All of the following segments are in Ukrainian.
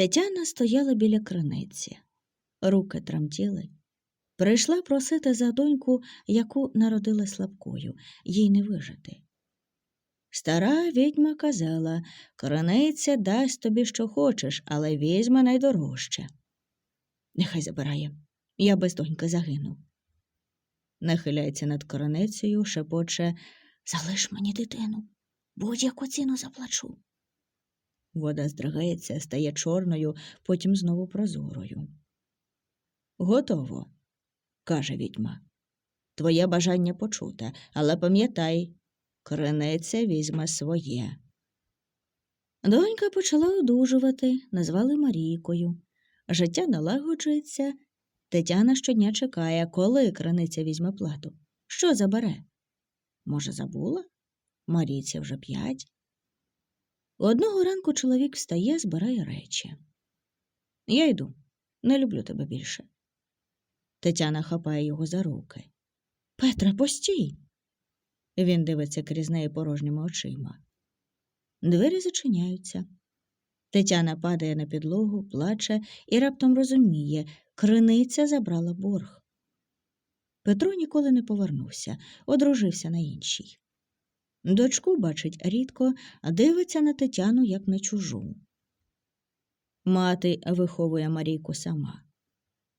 Тетяна стояла біля криниці, руки тремтіли. Прийшла просити за доньку, яку народили слабкою, їй не вижити. Стара відьма казала криниця дасть тобі, що хочеш, але візьме найдорожче. Нехай забирає, я без доньки загину. Нахиляється над криницею, шепоче Залиш мені дитину, будь-яку ціну заплачу. Вода здригається, стає чорною, потім знову прозорою. Готово, каже відьма. Твоє бажання почуте, але пам'ятай, криниця візьме своє. Донька почала одужувати, назвали Марійкою. Життя налагоджується. Тетяна щодня чекає, коли криниця візьме плату. Що забере? Може, забула? Марійці вже п'ять. Одного ранку чоловік встає, збирає речі. Я йду, не люблю тебе більше. Тетяна хапає його за руки. Петре, постій. Він дивиться крізь неї порожніми очима. Двері зачиняються. Тетяна падає на підлогу, плаче і раптом розуміє, криниця забрала борг. Петро ніколи не повернувся, одружився на іншій. Дочку бачить рідко, дивиться на Тетяну як на чужу. Мати виховує Марійку сама.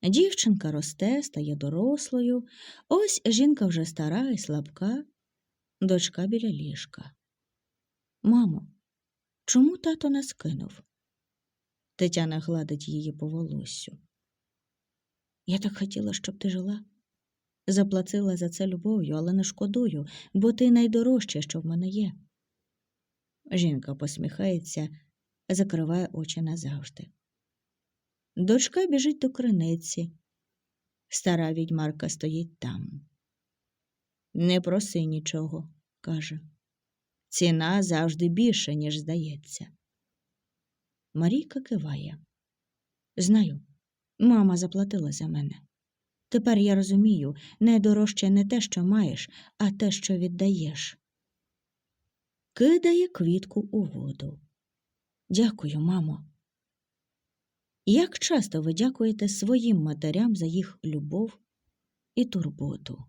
Дівчинка росте, стає дорослою, ось жінка вже стара і слабка, дочка біля ліжка. Мамо, чому тато нас кинув? Тетяна гладить її по волоссю. Я так хотіла, щоб ти жила. Заплатила за це любов'ю, але не шкодую, бо ти найдорожче, що в мене є. Жінка посміхається, закриває очі назавжди. Дочка біжить до криниці. Стара відьмарка стоїть там. Не проси нічого, каже. Ціна завжди більша, ніж здається. Марійка киває. Знаю, мама заплатила за мене. Тепер я розумію, найдорожче не те, що маєш, а те, що віддаєш. Кидає квітку у воду. Дякую, мамо. Як часто ви дякуєте своїм матерям за їх любов і турботу?